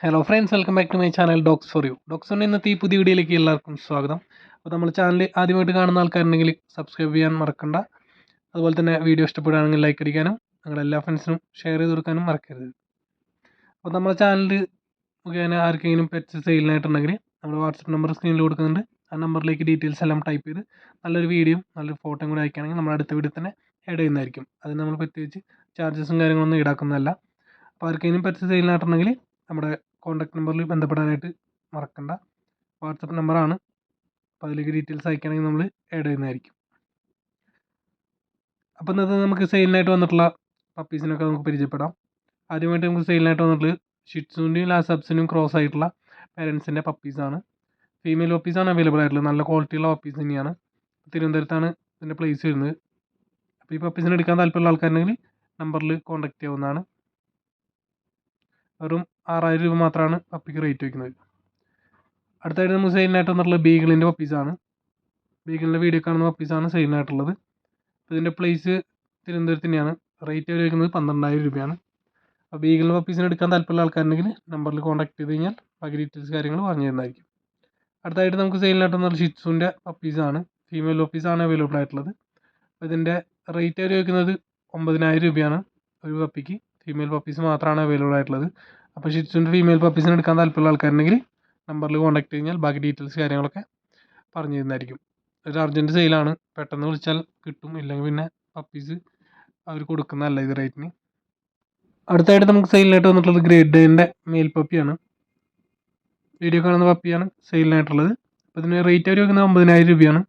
Hello friends welcome back to my channel dogs for you dogs for ഇന്നത്തെ ഈ പുതിയ വീഡിയോയിലേക്ക് എല്ലാവർക്കും സ്വാഗതം. അപ്പോൾ നമ്മൾ ചാനൽ ആദ്യമായിട്ട് കാണുന്ന ആൾക്കാരുണ്ടെങ്കിൽ സബ്സ്ക്രൈബ് ചെയ്യാൻ മറക്കണ്ട. അതുപോലെ തന്നെ വീഡിയോ ഇഷ്ടപ്പെടുകയാണെങ്കിൽ ലൈക്ക് അടിക്കാനും നിങ്ങളുടെ എല്ലാ ഫ്രണ്ട്സിനും ഷെയർ ചെയ്ത് കൊടുക്കാനും മറക്കരുത്. അപ്പോൾ നമ്മുടെ ചാനൽ മുഖേന ആർക്കെങ്കിലും പെറ്റ്സ് സെയിലിനായിട്ടുണ്ടെങ്കിൽ നമ്മുടെ വാട്സപ്പ് നമ്പർ സ്ക്രീനിൽ കൊടുക്കുന്നുണ്ട്. ആ നമ്പറിലേക്ക് ഡീറ്റെയിൽസ് എല്ലാം ടൈപ്പ് ചെയ്ത് നല്ലൊരു വീഡിയോ നല്ലൊരു ഫോട്ടോയും കൂടി അയക്കുകയാണെങ്കിൽ നമ്മുടെ അടുത്ത വീഡിയോ തന്നെ ആഡ് ചെയ്യുന്നതായിരിക്കും. അത് നമ്മൾ പ്രത്യേകിച്ച് ചാർജസും കാര്യങ്ങളൊന്നും ഈടാക്കുന്നതല്ല. അപ്പോൾ ആർക്കെങ്കിലും പെറ്റ്സ് സെയിലിനായിട്ടുണ്ടെങ്കിൽ നമ്മുടെ കോൺടാക്ട് നമ്പറിൽ ബന്ധപ്പെടാനായിട്ട് മറക്കണ്ട. വാട്സപ്പ് നമ്പറാണ് അപ്പോൾ അതിലേക്ക് ഡീറ്റെയിൽസ് അയക്കുകയാണെങ്കിൽ നമ്മൾ ആഡ് ചെയ്യുന്നതായിരിക്കും. അപ്പോൾ ഇന്നത്തെ നമുക്ക് സെയിലിനായിട്ട് വന്നിട്ടുള്ള പപ്പീസിനൊക്കെ നമുക്ക് പരിചയപ്പെടാം. ആദ്യമായിട്ട് നമുക്ക് സെയിലിനായിട്ട് വന്നിട്ടുള്ളത് ഷിറ്റ്സുവിന്റെയും ലാസബ്സിനും ക്രോസ് ആയിട്ടുള്ള പേരൻസിന്റെ പപ്പീസാണ് ഫീമെയിൽ പപ്പീസാണ് അവൈലബിൾ ആയിട്ടുള്ളത്. നല്ല ക്വാളിറ്റിയുള്ള പപ്പീസ് തന്നെയാണ്. തിരുവനന്തപുരത്താണ് ഇതിന്റെ പ്ലേസ് വരുന്നത്. അപ്പോൾ ഈ പപ്പീസിനെ എടുക്കാൻ താല്പര്യമുള്ള ആൾക്കാരുണ്ടെങ്കിൽ നമ്പറിൽ കോൺടാക്ട് ചെയ്യാവുന്നതാണ്. വെറും ആറായിരം രൂപ മാത്രമാണ് പപ്പിക്ക് റേറ്റ് വയ്ക്കുന്നത് അടുത്തായിട്ട് നമുക്ക് സെയിലിനായിട്ട് വന്നിട്ടുള്ള ബീഗിളിന്റെ പപ്പീസാണ് ബീഗിളിന്റെ വീഡിയോ കാണുന്ന പപ്പീസാണ് സെയിലിനായിട്ടുള്ളത് ഇതിന്റെ പ്ലേസ് തിരുവനന്തപുരത്ത് തന്നെയാണ് റേറ്റ് അവർ വയ്ക്കുന്നത് പന്ത്രണ്ടായിരം രൂപയാണ്. അപ്പോൾ ബീഗിളിന്റെ പപ്പീസിന് എടുക്കാൻ താല്പര്യമുള്ള ആൾക്കാരുണ്ടെങ്കിൽ നമ്പറിൽ കോൺടാക്ട് ചെയ്ത് കഴിഞ്ഞാൽ ബാക്കി ഡീറ്റെയിൽസ് കാര്യങ്ങൾ പറഞ്ഞു തരുന്നതായിരിക്കും. അടുത്തായിട്ട് നമുക്ക് സെയിലിനായിട്ട് വന്നത് ഷിറ്റ്സുന്റെ പപ്പീസാണ് ഫീമെയിൽ പപ്പീസാണ് അവൈലബിൾ ആയിട്ടുള്ളത്. അപ്പോൾ ഇതിന്റെ റേറ്റ് അവർ വയ്ക്കുന്നത് ഒമ്പതിനായിരം രൂപയാണ് ഒരു പപ്പിക്ക് ഫീമെയിൽ പപ്പീസ് മാത്രമാണ് അവൈലബിൾ ആയിട്ടുള്ളത്. അപ്പോൾ ഷിറ്റ്സുന്റെ ഫീമെയിൽ പപ്പീസിന് എടുക്കാൻ താല്പര്യമുള്ള ആൾക്കാരുണ്ടെങ്കിൽ നമ്പറിൽ കോൺടാക്ട് കഴിഞ്ഞാൽ ബാക്കി ഡീറ്റെയിൽസ് കാര്യങ്ങളൊക്കെ പറഞ്ഞു തരുന്നതായിരിക്കും. ഒരു അർജന്റ് സെയിലാണ് പെട്ടെന്ന് വിളിച്ചാൽ കിട്ടും. ഇല്ലെങ്കിൽ പിന്നെ പപ്പീസ് അവർ കൊടുക്കുന്നതല്ല ഇത് റേറ്റിന് അടുത്തായിട്ട് നമുക്ക് സെയിലിനായിട്ട് വന്നിട്ടുള്ളത് ഗ്രേഡ് ഡേന്റെ മെയിൽ പപ്പിയാണ് വീഡിയോ കാണുന്ന പപ്പിയാണ് സെയിലിനായിട്ടുള്ളത് അപ്പോൾ ഇതിന് റേറ്റ് അവർ വെക്കുന്നത് ഒമ്പതിനായിരം രൂപയാണ്.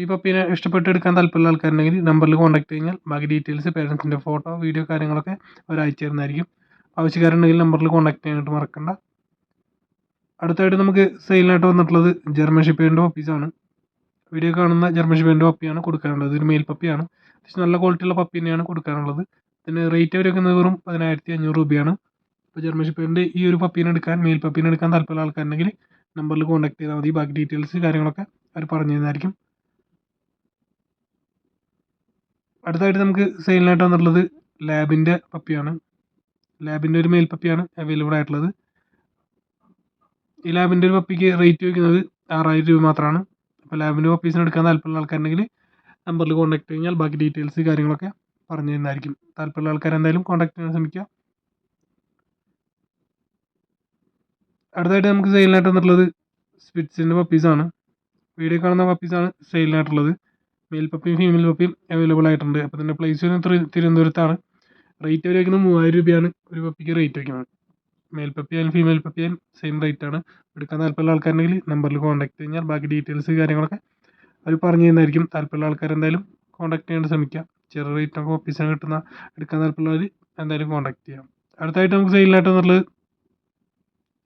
ഈ പപ്പീനെ ഇഷ്ടപ്പെട്ട് എടുക്കാൻ താല്പര്യമുള്ള ആൾക്കാരുണ്ടെങ്കിൽ നമ്പറിൽ കോൺടാക്ട് കഴിഞ്ഞാൽ ബാക്കി ഡീറ്റെയിൽസ് പേരൻസിന്റെ ഫോട്ടോ വീഡിയോ കാര്യങ്ങളൊക്കെ അവർ അയച്ചു തരുന്നതായിരിക്കും. ആവശ്യക്കാരുണ്ടെങ്കിൽ നമ്പറിൽ കോൺടാക്ട് ചെയ്യാനായിട്ട് മറക്കണ്ട. അടുത്തായിട്ട് നമുക്ക് സെയിലിനായിട്ട് വന്നിട്ടുള്ളത് ജർമ്മൻ ഷിപ്പേന്റെ പപ്പീസാണ് വീഡിയോ കാണുന്ന ജർമ്മൻ ഷിപ്പേന്റെ പപ്പിയാണ് കൊടുക്കാനുള്ളത് ഒരു മെയിൽ പപ്പിയാണ് അത്യാവശ്യം നല്ല ക്വാളിറ്റിയുള്ള പപ്പി തന്നെയാണ് കൊടുക്കാനുള്ളത് ഇതിന് റേറ്റ് വെക്കുന്നത് വെറും പതിനായിരത്തി അഞ്ഞൂറ് രൂപയാണ് അപ്പോൾ ജർമ്മൻ ഷിപ്പേന്റെ ഈ ഒരു പപ്പീനെ എടുക്കാൻ മെയിൽ പപ്പീനെ എടുക്കാൻ താല്പര്യമുള്ള ആൾക്കാരുണ്ടെങ്കിൽ നമ്പറിൽ കോൺടാക്ട് ചെയ്താൽ മതി. ബാക്കി ഡീറ്റെയിൽസ് കാര്യങ്ങളൊക്കെ അവർ പറഞ്ഞു തരുന്നതായിരിക്കും. അടുത്തായിട്ട് നമുക്ക് സെയിലിനായിട്ട് വന്നിട്ടുള്ളത് ലാബിന്റെ പപ്പിയാണ്. ലാബിന്റെ ഒരു മെയിൽ പപ്പിയാണ് അവൈലബിൾ ആയിട്ടുള്ളത്. ഈ ലാബിന്റെ ഒരു പപ്പിക്ക് റേറ്റ് വയ്ക്കുന്നത് ആറായിരം രൂപ മാത്രമാണ്. അപ്പോൾ ലാബിന്റെ പപ്പീസിന് എടുക്കാൻ താല്പര്യമുള്ള ആൾക്കാരുണ്ടെങ്കിൽ നമ്പറിൽ കോൺടാക്ട് കഴിഞ്ഞാൽ ബാക്കി ഡീറ്റെയിൽസ് കാര്യങ്ങളൊക്കെ പറഞ്ഞു തരുന്നതായിരിക്കും. താല്പര്യമുള്ള ആൾക്കാർ എന്തായാലും കോൺടാക്ട് ചെയ്യാൻ ശ്രമിക്കുക. അടുത്തായിട്ട് നമുക്ക് സെയിലിനായിട്ട് വന്നിട്ടുള്ളത് സ്പിറ്റ്സിന്റെ പപ്പീസാണ് വീഡിയോ കാണുന്ന പപ്പീസാണ് സെയിലിനായിട്ടുള്ളത് മെയിൽ പപ്പിയും ഫീമെയിൽ പപ്പിയും അവൈലബിൾ ആയിട്ടുണ്ട്. അപ്പോൾ ഇതിന്റെ പ്ലേസ് വരുന്നത് തിരുവനന്തപുരത്താണ്. റേറ്റ് അവർ വയ്ക്കുന്നത് മൂവായിരം രൂപയാണ്. ഒരു പപ്പിക്ക് റേറ്റ് വയ്ക്കുന്നത്. മെയിൽ പപ്പി ആയാലും ഫീമെയിൽ പപ്പി ആയാലും സെയിം റേറ്റ് ആണ്. എടുക്കാൻ താല്പര്യമുള്ള ആൾക്കാരുണ്ടെങ്കിൽ നമ്പറിൽ കോൺടാക്ട് കഴിഞ്ഞാൽ ബാക്കി ഡീറ്റെയിൽസ് കാര്യങ്ങളൊക്കെ അവർ പറഞ്ഞു തരുന്നതായിരിക്കും. താല്പര്യമുള്ള ആൾക്കാരെന്തായാലും കോൺടാക്ട് ചെയ്യാൻ ശ്രമിക്കുക ചെറിയ റേറ്റ് റേറ്റിനൊക്കെ ഓഫീസിന് കിട്ടുന്ന എടുക്കാൻ താല്പര്യമുള്ളവർ എന്തായാലും കോൺടാക്ട് ചെയ്യാം. അടുത്തായിട്ട് നമുക്ക് സെയിലിനായിട്ട് എന്നുള്ളത്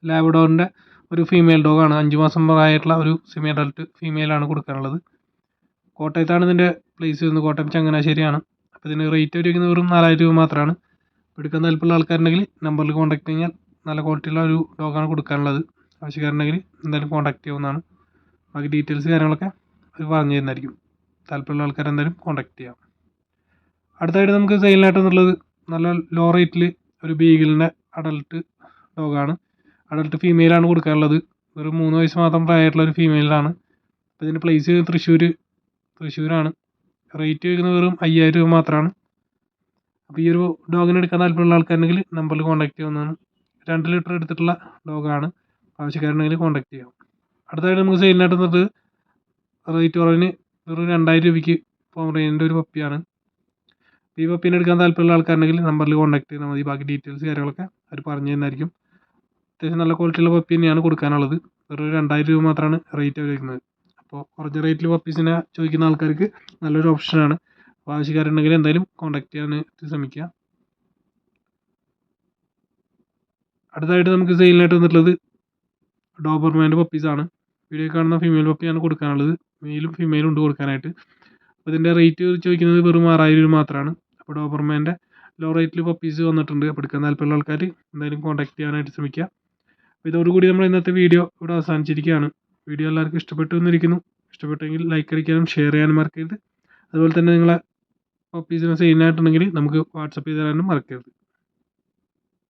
ലാബ്ഡോറിന്റെ ഒരു ഫീമെയിൽ ഡോഗാണ് അഞ്ച് മാസം പ്രായമായിട്ടുള്ള ഒരു സെമി അഡൾട്ട് ഫീമെയിലാണ് കൊടുക്കാനുള്ളത്. കോട്ടയത്താണ് ഇതിന്റെ പ്ലേസ് വരുന്നത്. കോട്ടയം ചങ്ങനാശ്ശേരിയാണ് അപ്പോൾ ഇതിന് റേറ്റ് വരിക്കുന്നത് വെറും നാലായിരം രൂപ മാത്രമാണ്. എടുക്കാൻ താല്പര്യമുള്ള ആൾക്കാരുണ്ടെങ്കിൽ നമ്പറിൽ കോൺടാക്ട് കഴിഞ്ഞാൽ നല്ല ക്വാളിറ്റിയുള്ള ഒരു ഡോഗാണ് കൊടുക്കാനുള്ളത്. ആവശ്യക്കാരുണ്ടെങ്കിൽ എന്തായാലും കോൺടാക്ട് ചെയ്യാവുന്നതാണ്. ബാക്കി ഡീറ്റെയിൽസ് കാര്യങ്ങളൊക്കെ അവർ പറഞ്ഞു തരുന്നതായിരിക്കും. താല്പര്യമുള്ള ആൾക്കാർ എന്തായാലും കോൺടാക്ട് ചെയ്യാം. അടുത്തായിട്ട് നമുക്ക് സെയിലിനായിട്ട് എന്നുള്ളത് നല്ല ലോ റേറ്റിൽ ഒരു ബീഗിളിന്റെ അഡൾട്ട് ഡോഗാണ് അഡൾട്ട് ഫീമെയിലാണ് കൊടുക്കാനുള്ളത്. വെറും മൂന്ന് വയസ്സ് മാത്രം പ്രായമായിട്ടുള്ള ഒരു ഫീമെയിലാണ് അപ്പോൾ ഇതിന്റെ പ്ലേസ് തൃശ്ശൂർ തൃശ്ശൂരാണ്. റേറ്റ് വരുന്നത് വെറും അയ്യായിരം രൂപ മാത്രമാണ് അപ്പോൾ ഈ ഒരു ഡോഗിനെ എടുക്കാൻ താല്പര്യമുള്ള ആൾക്കാരുണ്ടെങ്കിൽ നമ്പറിൽ കോൺടാക്ട് ചെയ്യാവുന്നതാണ്. രണ്ട് ലിറ്റർ എടുത്തിട്ടുള്ള ഡോഗാണ്. ആവശ്യക്കാരുണ്ടെങ്കിൽ കോൺടാക്ട് ചെയ്യാം. അടുത്തായിട്ട് നമുക്ക് സെയിലിനായിട്ട് വന്നിട്ട് റേറ്റ് കുറവിന് വെറും രണ്ടായിരം രൂപയ്ക്ക് പോമറേനിന്റെ ഒരു പപ്പിയാണ് ഈ പപ്പീനെ എടുക്കാൻ താല്പര്യമുള്ള ആൾക്കാരുണ്ടെങ്കിൽ നമ്പറിൽ കോൺടാക്ട് ചെയ്താൽ മതി. ബാക്കി ഡീറ്റെയിൽസ് കാര്യങ്ങളൊക്കെ അവർ പറഞ്ഞു തരുന്നതായിരിക്കും അത്യാവശ്യം നല്ല ക്വാളിറ്റിയുള്ള പപ്പി തന്നെയാണ് കൊടുക്കാനുള്ളത്. വെറും രണ്ടായിരം രൂപ മാത്രമാണ് റേറ്റ് വയ്ക്കുന്നത്. അപ്പോൾ കുറഞ്ഞ റേറ്റിൽ പപ്പീസിനെ ചോദിക്കുന്ന ആൾക്കാർക്ക് നല്ലൊരു ഓപ്ഷനാണ് അപ്പോൾ ആവശ്യക്കാരുണ്ടെങ്കിൽ എന്തായാലും കോൺടാക്ട് ചെയ്യാൻ ശ്രമിക്കുക. അടുത്തായിട്ട് നമുക്ക് സെയിലിനായിട്ട് വന്നിട്ടുള്ളത് ഡോബർമാന്റെ പപ്പീസാണ് വീഡിയോ കാണുന്ന ഫീമെയിൽ പപ്പിയാണ് കൊടുക്കാനുള്ളത്. മെയിലും ഫീമെയിലും ഉണ്ട് കൊടുക്കാനായിട്ട്. അപ്പോൾ ഇതിന്റെ റേറ്റ് ചോദിക്കുന്നത് വെറും ആറായിരം രൂപ മാത്രമാണ്. അപ്പോൾ ഡോബർമാന്റെ ലോ റേറ്റിൽ പപ്പീസ് വന്നിട്ടുണ്ട്. അപ്പോൾ എടുക്കാൻ താല്പര്യമുള്ള ആൾക്കാർ എന്തായാലും കോൺടാക്ട് ചെയ്യാനായിട്ട് ശ്രമിക്കുക. അപ്പോൾ ഇതോടുകൂടി നമ്മൾ ഇന്നത്തെ വീഡിയോ ഇവിടെ അവസാനിച്ചിരിക്കുകയാണ്. വീഡിയോ എല്ലാവർക്കും ഇഷ്ടപ്പെട്ടു എന്നിരിക്കുന്നു. ഇഷ്ടപ്പെട്ടെങ്കിൽ ലൈക്ക് അടിക്കാനും ഷെയർ ചെയ്യാനും മറക്കരുത്. അതുപോലെ തന്നെ നിങ്ങളെ പപ്പീസിനെ സെയിലിനായിട്ടുണ്ടെങ്കിൽ നമുക്ക് വാട്സപ്പ് ചെയ്ത് തരാനും മറക്കരുത്.